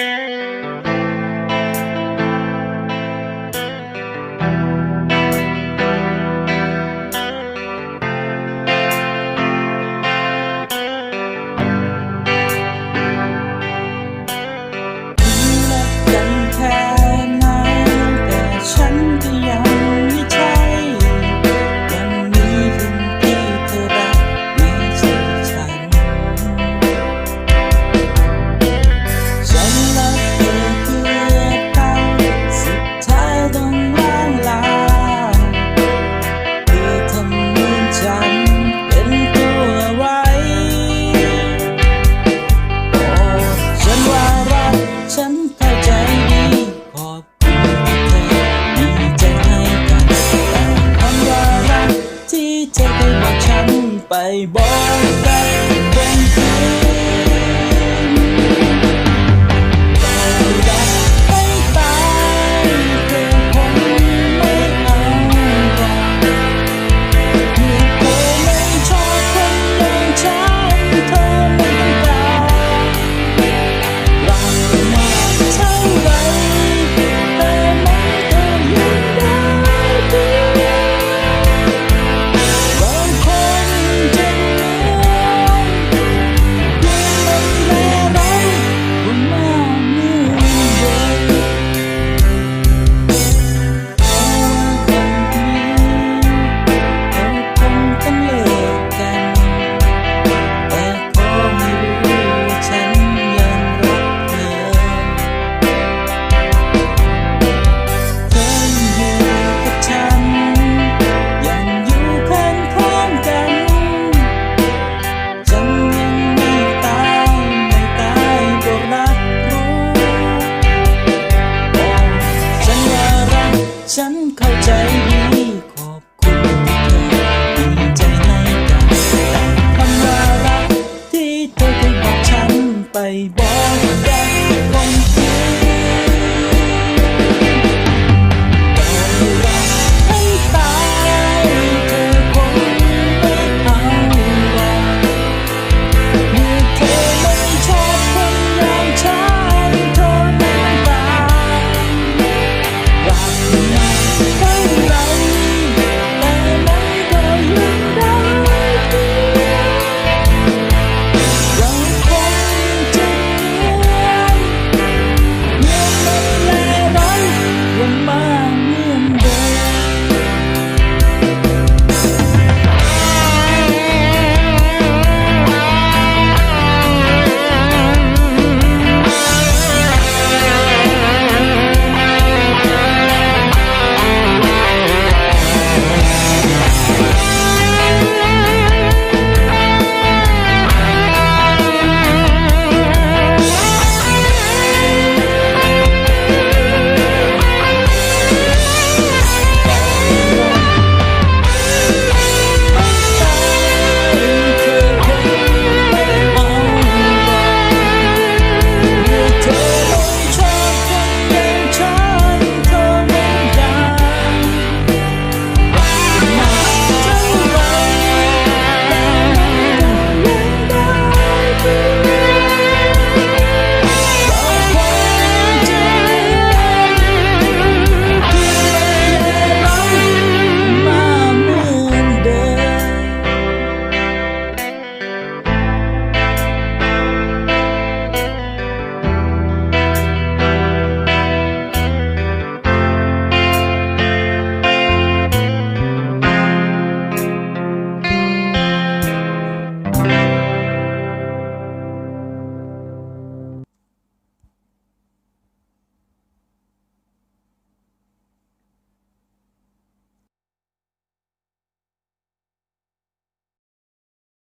Yeah. ฉันเข้าใจดีขอบคุณเธอดีใจให้กันแต่คำว่ารักที่เธอเคยบอกฉันไปบอกรักคง